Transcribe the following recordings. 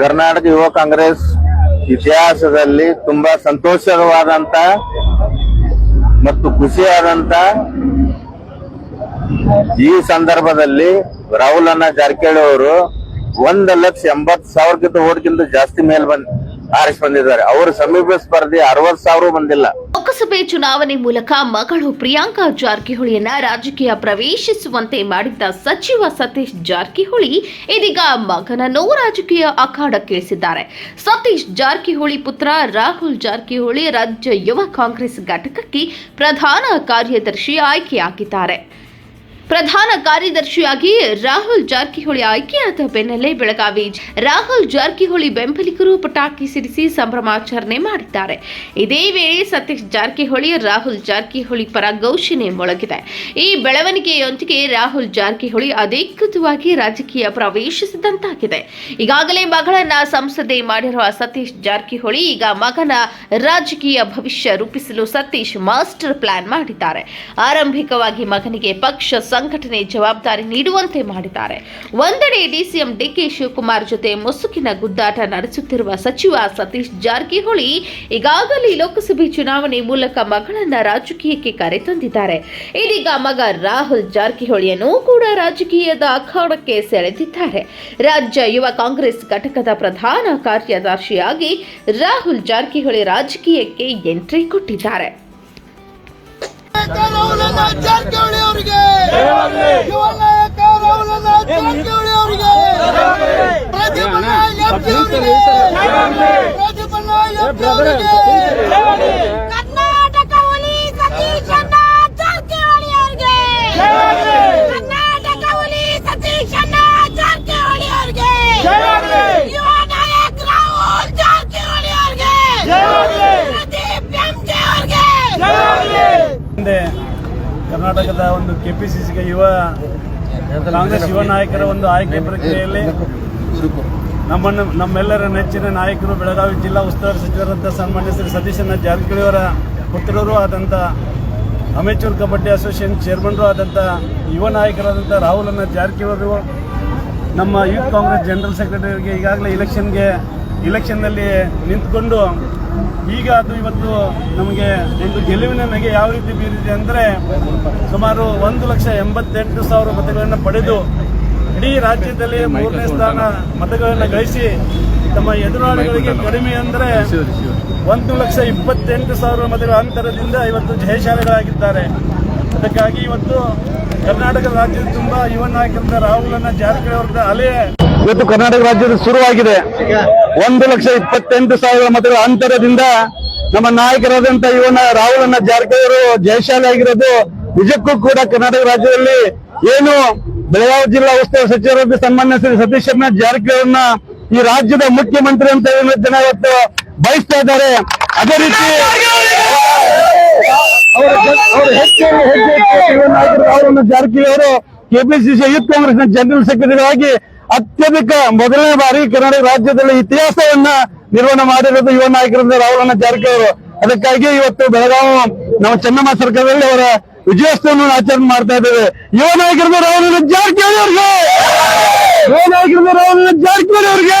ಕರ್ನಾಟಕ ಯುವ ಕಾಂಗ್ರೆಸ್ ಇತಿಹಾಸದಲ್ಲಿ ತುಂಬಾ ಸಂತೋಷವಾದಂತ ಮತ್ತು ಖುಷಿಯಾದಂತ ಈ ಸಂದರ್ಭದಲ್ಲಿ ರಾಹುಲ್ ಅಣ್ಣ ಜಾರಕಿಹೊಳಿ ಅವರು ಒಂದ್ ಲಕ್ಷ ಎಂಬತ್ ಸಾವಿರಕ್ಕಿಂತ ಓಟ್ಗಿಂತ ಜಾಸ್ತಿ ಮೇಲೆ ಬಂದ್ ಆರಿಸಿ ಬಂದಿದ್ದಾರೆ. ಅವ್ರ ಸಮೀಪ ಸ್ಪರ್ಧಿ ಅರವತ್ ಸಾವಿರ ಬಂದಿಲ್ಲ. ಲೋಕಸಭೆ ಚುನಾವಣೆ ಮೂಲಕ ಮಗಳು ಪ್ರಿಯಾಂಕಾ ಜಾರಕಿಹೊಳಿಯನ್ನ ರಾಜಕೀಯ ಪ್ರವೇಶಿಸುವಂತೆ ಮಾಡಿದ್ದ ಸಚಿವ ಸತೀಶ್ ಜಾರಕಿಹೊಳಿ ಇದೀಗ ಮಗನನ್ನು ರಾಜಕೀಯ ಅಖಾಡಕ್ಕಿಳಿಸಿದ್ದಾರೆ. ಸತೀಶ್ ಜಾರಕಿಹೊಳಿ ಪುತ್ರ ರಾಹುಲ್ ಜಾರಕಿಹೊಳಿ ರಾಜ್ಯ ಯುವ ಕಾಂಗ್ರೆಸ್ ಘಟಕಕ್ಕೆ ಪ್ರಧಾನ ಕಾರ್ಯದರ್ಶಿ ಆಯ್ಕೆಯಾಗಿದ್ದಾರೆ. ಪ್ರಧಾನ ಕಾರ್ಯದರ್ಶಿಯಾಗಿ ರಾಹುಲ್ ಜಾರಕಿಹೊಳಿ ಆಯ್ಕೆಯಾದ ಬೆನ್ನಲ್ಲೇ ಬೆಳಗಾವಿ ರಾಹುಲ್ ಜಾರಕಿಹೊಳಿ ಬೆಂಬಲಿಗರು ಪಟಾಕಿ ಸಿಡಿಸಿ ಸಂಭ್ರಮಾಚರಣೆ ಮಾಡಿದ್ದಾರೆ. ಇದೇ ವೇಳೆ ಸತೀಶ್ ಜಾರಕಿಹೊಳಿ, ರಾಹುಲ್ ಜಾರಕಿಹೊಳಿ ಪರ ಘೋಷಣೆ ಮೊಳಗಿದೆ. ಈ ಬೆಳವಣಿಗೆಯೊಂದಿಗೆ ರಾಹುಲ್ ಜಾರಕಿಹೊಳಿ ಅಧಿಕೃತವಾಗಿ ರಾಜಕೀಯ ಪ್ರವೇಶಿಸಿದಂತಾಗಿದೆ. ಈಗಾಗಲೇ ಮಗಳನ್ನ ಸಂಸದೆ ಮಾಡಿರುವ ಸತೀಶ್ ಜಾರಕಿಹೊಳಿ ಈಗ ಮಗನ ರಾಜಕೀಯ ಭವಿಷ್ಯ ರೂಪಿಸಲು ಸತೀಶ್ ಮಾಸ್ಟರ್ ಪ್ಲಾನ್ ಮಾಡಿದ್ದಾರೆ. ಆರಂಭಿಕವಾಗಿ ಮಗನಿಗೆ ಪಕ್ಷ ಸಂಘಟನೆ ಜವಾಬ್ದಾರಿ ನೀಡುವಂತೆ ಮಾಡಿದ್ದಾರೆ. ಒಂದೆಡೆ ಡಿಸಿಎಂ ಡಿಕೆ ಶಿವಕುಮಾರ್ ಜೊತೆ ಮುಸುಕಿನ ಗುದ್ದಾಟ ನಡೆಸುತ್ತಿರುವ ಸಚಿವ ಸತೀಶ್ ಜಾರಕಿಹೊಳಿ ಈಗಾಗಲೇ ಲೋಕಸಭೆ ಚುನಾವಣೆ ಮೂಲಕ ಮಗಳನ್ನ ರಾಜಕೀಯಕ್ಕೆ ಕರೆತಂದಿದ್ದಾರೆ. ಇದೀಗ ಮಗ ರಾಹುಲ್ ಜಾರಕಿಹೊಳಿಯನ್ನು ಕೂಡ ರಾಜಕೀಯದ ಅಖಾಡಕ್ಕೆ ಸೆಳೆದಿದ್ದಾರೆ. ರಾಜ್ಯ ಯುವ ಕಾಂಗ್ರೆಸ್ ಘಟಕದ ಪ್ರಧಾನ ಕಾರ್ಯದರ್ಶಿಯಾಗಿ ರಾಹುಲ್ ಜಾರಕಿಹೊಳಿ ರಾಜಕೀಯಕ್ಕೆ ಎಂಟ್ರಿ ಕೊಟ್ಟಿದ್ದಾರೆ. ರಾಹುಲಣ್ಣ ಜಾರಕಿಹೊಳಿ ಅವರಿಗೆ ಯುವ ನಾಯಕ ರಾಹುಲಣ್ಣ ಜಾರಕಿಹೊಳಿ ಅವರಿಗೆ ಪ್ರತಿಭಟನ ಎಂಪಿ ಅವರಿಗೆ ಪ್ರತಿಭಟನ ಎಂಪಿ ಅವರಿಗೆ ಕರ್ನಾಟಕ ಹುಲಿ ಸತೀಶಣ್ಣ ಜಾರಕಿಹೊಳಿ ಅವರಿಗೆ ಕರ್ನಾಟಕ ಹುಲಿ ಸತೀಶಣ್ಣ ಜಾರಕಿಹೊಳಿ ಅವರಿಗೆ ಯುವ ನಾಯಕ ರಾಹುಲ್ ಜಾರಕಿಹೊಳಿ ಅವರಿಗೆ ಪ್ರದೀಪ್ ಎಂಜೆ ಅವರಿಗೆ ಹಿಂದೆ ಕರ್ನಾಟಕದ ಒಂದು ಕೆಪಿಸಿಸಿಗೆ ಯುವ ಕಾಂಗ್ರೆಸ್ ಯುವ ನಾಯಕರ ಒಂದು ಆಯ್ಕೆ ಪ್ರಕ್ರಿಯೆಯಲ್ಲಿ ನಮ್ಮನ್ನು ನಮ್ಮೆಲ್ಲರ ನೆಚ್ಚಿನ ನಾಯಕರು ಬೆಳಗಾವಿ ಜಿಲ್ಲಾ ಉಸ್ತುವಾರಿ ಸಚಿವರಂತ ಸನ್ಮಾನ್ಯ ಶ್ರೀ ಸತೀಶನ ಜಾರಕಿಹೊಳಿ ಅವರ ಪುತ್ರರು ಆದಂಥ ಅಮೇಚೂರ್ ಕಬಡ್ಡಿ ಅಸೋಸಿಯೇಷನ್ ಚೇರ್ಮನ್ರು ಆದಂಥ ಯುವ ನಾಯಕರಾದಂಥ ರಾಹುಲಣ್ಣ ಜಾರಕಿಹೊಳಿ ನಮ್ಮ ಯೂತ್ ಕಾಂಗ್ರೆಸ್ ಜನರಲ್ ಸೆಕ್ರೆಟರಿಗೆ ಈಗಾಗಲೇ ಇಲೆಕ್ಷನ್ಗೆ ಇಲೆಕ್ಷನ್ನಲ್ಲಿ ನಿಂತ್ಕೊಂಡು ಈಗ ಅದು ಇವತ್ತು ನಮಗೆ ಒಂದು ಗೆಲುವಿನ ನಗೆ ಯಾವ ರೀತಿ ಬೀರಿದೆ ಅಂದರೆ ಸುಮಾರು ಒಂದು ಲಕ್ಷ ಎಂಬತ್ತೆಂಟು ಸಾವಿರ ಮತಗಳನ್ನು ಪಡೆದು ಇಡೀ ರಾಜ್ಯದಲ್ಲಿ ಮೂರನೇ ಸ್ಥಾನ ಮತಗಳನ್ನು ಗಳಿಸಿ ತಮ್ಮ ಎದುರಾಳಿಗಳಿಗೆ ಕಡಿಮೆ ಅಂದರೆ ಒಂದು ಲಕ್ಷ ಇಪ್ಪತ್ತೆಂಟು ಸಾವಿರ ಮತಗಳ ಅಂತರದಿಂದ ಇವತ್ತು ಜಯಶಾಲಿಗಳಾಗಿದ್ದಾರೆ. ಅದಕ್ಕಾಗಿ ಇವತ್ತು ಕರ್ನಾಟಕ ರಾಜ್ಯದ ತುಂಬ ಯುವ ನಾಯಕರಿಂದ ರಾಹುಲನ್ನ ಜಾರಕಿಹೊಳಿ ಅವರ ಅಲೆ ಇವತ್ತು ಕರ್ನಾಟಕ ರಾಜ್ಯದ ಶುರುವಾಗಿದೆ. ಒಂದು ಲಕ್ಷ ಇಪ್ಪತ್ತೆಂಟು ಸಾವಿರ ಮತಗಳ ಅಂತರದಿಂದ ನಮ್ಮ ನಾಯಕರಾದಂತ ಇವನ ರಾಹುಲ್ ಅನ್ನ ಜಾರಕಿಹೊಳಿ ಅವರು ಜಯಶಾಲಿ ಆಗಿರೋದು ನಿಜಕ್ಕೂ ಕೂಡ ಕರ್ನಾಟಕ ರಾಜ್ಯದಲ್ಲಿ ಏನು ಬೆಳಗಾವಿ ಜಿಲ್ಲಾ ಉಸ್ತುವಾರಿ ಸಚಿವರಾದ ಸನ್ಮಾನ್ಯ ಶ್ರೀ ಜಾರಕಿಹೊಳಿ ಅವ್ರನ್ನ ಈ ರಾಜ್ಯದ ಮುಖ್ಯಮಂತ್ರಿ ಅಂತ ಏನು ಜನ ಇವತ್ತು ಬಯಸ್ತಾ ಇದ್ದಾರೆ. ಅದೇ ರೀತಿ ಅವರ ಹೆಜ್ಜೆ ಜಾರಕಿಹೊಳಿ ಅವರು ಕೆಪಿಸಿಸಿ ಯೂತ್ನ ಜನರಲ್ ಸೆಕ್ರೆಟರಿ ಆಗಿ ಅತ್ಯಧಿಕ ಮೊದಲನೇ ಬಾರಿ ಕರ್ನಾಟಕ ರಾಜ್ಯದಲ್ಲಿ ಇತಿಹಾಸವನ್ನ ನಿರ್ವಹಣೆ ಮಾಡಿರೋದು ಯುವ ನಾಯಕರಿಂದ ರಾಹುಲ್ ಜಾರಕಿಹೊಳಿ ಅವರು. ಅದಕ್ಕಾಗಿ ಇವತ್ತು ಬೆಳಗಾವಿ ನಮ್ಮ ಚೆನ್ನಮ್ಮ ಸರ್ಕಾರದಲ್ಲಿ ಅವರ ವಿಜಯೋತ್ಸವವನ್ನು ಆಚರಣೆ ಮಾಡ್ತಾ ಇದ್ದೇವೆ. ಯುವ ನಾಯಕರಿಂದ ರಾಹುಲ್ ಜಾರಕಿಹೊಳಿ ಅವರಿಗೆ! ಯುವ ನಾಯಕರಿಂದ ರಾಹುಲ್ ಜಾರಕಿಹೊಳಿ ಅವರಿಗೆ!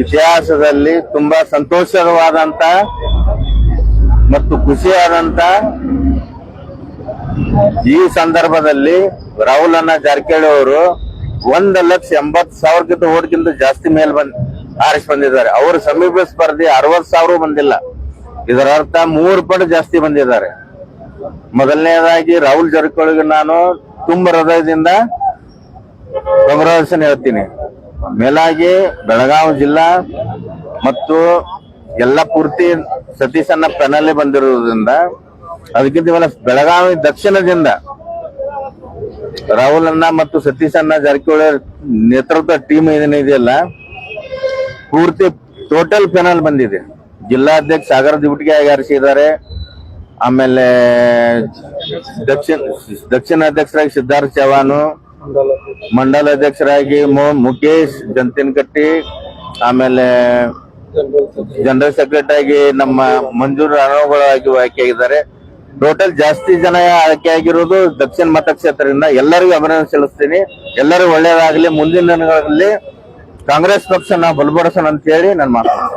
ಇತಿಹಾಸದಲ್ಲಿ ತುಂಬಾ ಸಂತೋಷವಾದಂತ ಮತ್ತು ಖುಷಿಯಾದಂತ ಈ ಸಂದರ್ಭದಲ್ಲಿ ರಾಹುಲ್ ಅನ್ನ ಜಾರಕಿಹೊಳಿ ಅವರು ಒಂದ್ ಲಕ್ಷ ಎಂಬತ್ ಸಾವಿರಕ್ಕಿಂತ ಓಟ್ಗಿಂತ ಜಾಸ್ತಿ ಮೇಲ್ ಬಂದ್, ಆರಿಸಿ ಬಂದಿದ್ದಾರೆ. ಅವರು ಸಮೀಪ ಸ್ಪರ್ಧಿ ಅರವತ್ ಸಾವಿರ ಬಂದಿಲ್ಲ. ಇದರ ಅರ್ಥ ಮೂರು ಪಟ್ಟು ಜಾಸ್ತಿ ಬಂದಿದ್ದಾರೆ. ಮೊದಲನೇದಾಗಿ ರಾಹುಲ್ ಜಾರಕಿಹೊಳಿಗೆ ನಾನು ತುಂಬ ಹೃದಯದಿಂದ ಕಂಗ್ರಾಚುಲೇಷನ್ ಹೇಳ್ತೀನಿ. ಮೇಲಾಗಿ ಬೆಳಗಾವಿ ಜಿಲ್ಲಾ ಮತ್ತು ಎಲ್ಲ ಪೂರ್ತಿ ಸತೀಶನ್ನ ಪೆನಲ್ಲಿ ಬಂದಿರೋದ್ರಿಂದ ಅದಕ್ಕಿಂತ ಇವೆಲ್ಲ ಬೆಳಗಾವಿ ದಕ್ಷಿಣದಿಂದ ರಾಹುಲ್ ಅಣ್ಣ ಮತ್ತು ಸತೀಶ್ ಅಣ್ಣ ಜಾರಕಿಹೊಳಿ ನೇತೃತ್ವ ಟೀಮ್ ಏನಿದೆಯಲ್ಲ ಪೂರ್ತಿ ಟೋಟಲ್ ಪೆನಲ್ ಬಂದಿದೆ. ಜಿಲ್ಲಾಧ್ಯಕ್ಷ ಸಾಗರ ದಿವಟಿಗೆ ಆಗಾರಿಸಿದ್ದಾರೆ ಆಮೇಲೆ ದಕ್ಷಿಣ ದಕ್ಷಿಣ ಅಧ್ಯಕ್ಷರಾಗಿ ಸಿದ್ಧಾರ್ಥ ಚವಾನು ಮಂಡಲ ಅಧ್ಯಕ್ಷರಾಗಿ ಮು- ಮುಖೇಶ್ ಜಂತಿನಕಟ್ಟಿ ಆಮೇಲೆ ಜನರಲ್ ಸೆಕ್ರೆಟರಿ ಆಗಿ ನಮ್ಮ ರಾಣಗಳಾಗಿ ಆಯ್ಕೆ ಆಗಿದ್ದಾರೆ ಟೋಟಲ್ ಜಾಸ್ತಿ ಜನ ಆಯ್ಕೆ ಆಗಿರೋದು ದಕ್ಷಿಣ ಮತಕ್ಷೇತ್ರದಿಂದ ಎಲ್ಲರಿಗೂ ಅಭಿನಂದನೆ ಸಲ್ಲಿಸ್ತೀನಿ. ಎಲ್ಲರೂ ಒಳ್ಳೇದಾಗಲಿ ಮುಂದಿನ ದಿನಗಳಲ್ಲಿ ಕಾಂಗ್ರೆಸ್ ಪಕ್ಷ ನಾವು ಬಲಪಡಿಸೋಣ ಅಂತ ಹೇಳಿ ನಾನು ಮಾತಾಡ್ತೀನಿ